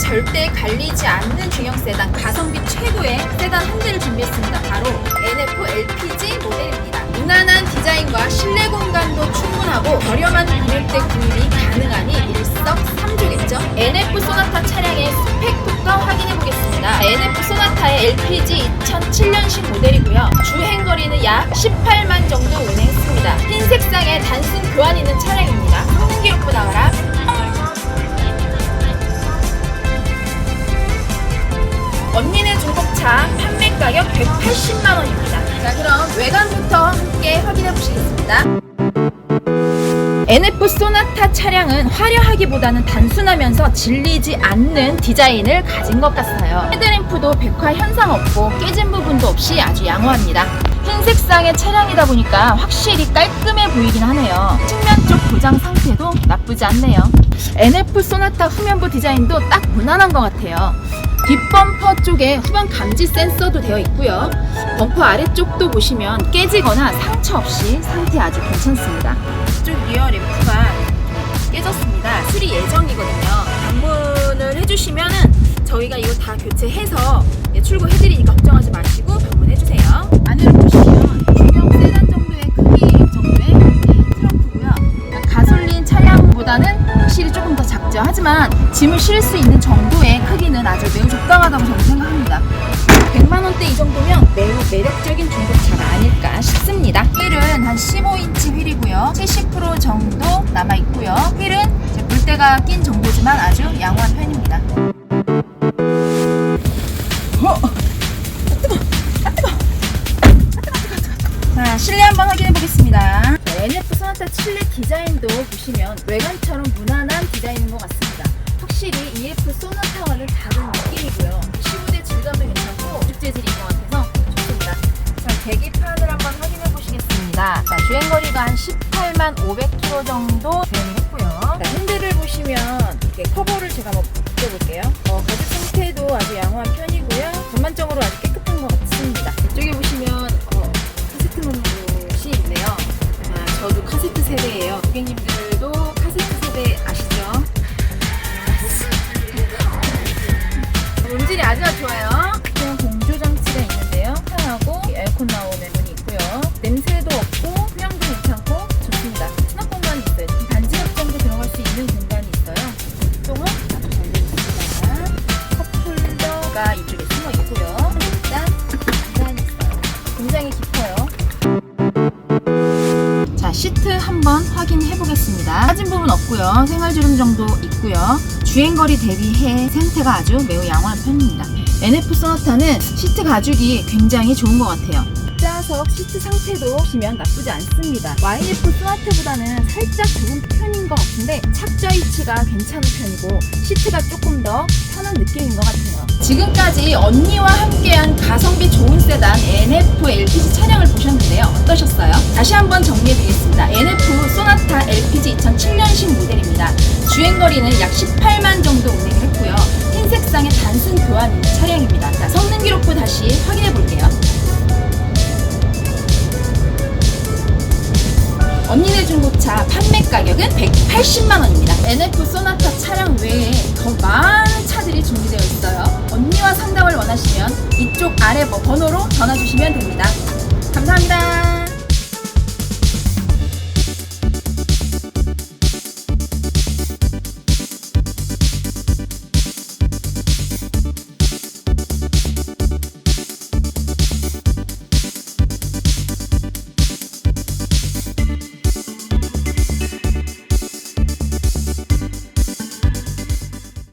절대 갈리지 않는 중형 세단 가성비 최고의 세단 한 대를 준비했습니다. 바로 NF LPG 모델입니다. 무난한 디자인과 실내 공간도 충분하고 저렴한 금액대 구입이 가능하니 일석삼조겠죠. NF 소나타 차량의 스펙부터 확인해 보겠습니다. NF 소나타의 LPG 2007년식 모델이고요. 주행 거리는 약 18만 정도 운행 언니네 중고차 판매 가격 180만 원입니다. 자, 그럼 외관부터 함께 확인해 보시겠습니다. NF 소나타 차량은 화려하기보다는 단순하면서 질리지 않는 디자인을 가진 것 같아요. 헤드램프도 백화 현상 없고 깨진 부분도 없이 아주 양호합니다. 흰 색상의 차량이다 보니까 확실히 깔끔해 보이긴 하네요. 측면 쪽 고장 상태도 나쁘지 않네요. NF 소나타 후면부 디자인도 딱 무난한 것 같아요. 뒷범퍼 쪽에 후방 감지 센서도 되어 있고요. 범퍼 아래쪽도 보시면 깨지거나 상처 없이 상태 아주 괜찮습니다. 이쪽 리어 램프가 깨졌습니다. 수리 예정이거든요. 방문을 해주시면은 저희가 이거 다 교체해서 예, 출고해드리니까 걱정하지 마시고 확실히 조금 더 작죠. 하지만 짐을 실을 수 있는 정도의 크기는 아주 매우 적당하다고 저는 생각합니다. 100만 원대 이 정도면 매우 매력적인 중고차가 아닐까 싶습니다. 휠은 한 15인치 휠이고요. 70% 정도 남아 있고요. 휠은 물때가 낀 정도지만 아주 양호한 편입니다. 자, 실내 한번 확인해 보겠습니다. NF 소나타 실내 디자인도 보시면 외관처럼 무난한 디자인인 것 같습니다. 확실히 EF 소나타와는 다른 느낌이고요. 시무대 질감도 괜찮고 쭉 재질인 것 같아서 좋습니다. 자, 계기판을 한번 확인해 보시겠습니다. 자, 주행거리가 한 18만 500km 정도 주행을 했고요. 자, 핸들을 보시면 이렇게 커버를 제가 한번 벗겨볼게요. 세대예요. 고객님들도 카세트 세대 아시죠? 음질이 아주 아주 좋아요. 확인해 보겠습니다. 빠진 부분 없고요. 생활주름 정도 있고요. 주행거리 대비해 상태가 아주 매우 양호한 편입니다. NF 소나타는 시트 가죽이 굉장히 좋은 것 같아요. 뒷좌석 시트 상태도 보시면 나쁘지 않습니다. YF 소나타보다는 살짝 좁은 편인 것 같은데 착좌 위치가 괜찮은 편이고 시트가 조금 더 편한 느낌인 것 같아요. 지금까지 언니와 함께한 가성비 좋은 세단 NF LPG 차량을 보셨는데요. 어떠셨어요? 다시 한번 정리해드리겠습니다. NF 소나타 LPG 2007년식 모델입니다. 주행거리는 약 18만 정도 운행을 했고요. 흰 색상의 단순 교환 있는 차량입니다. 자, 성능 기록부 다시 확인해 볼게요. 언니네 중고차 판매 가격은 180만 원입니다. NF 소나타 차량 외에 더 많은 하시면 이쪽 아래 뭐 번호로 전화 주시면 됩니다.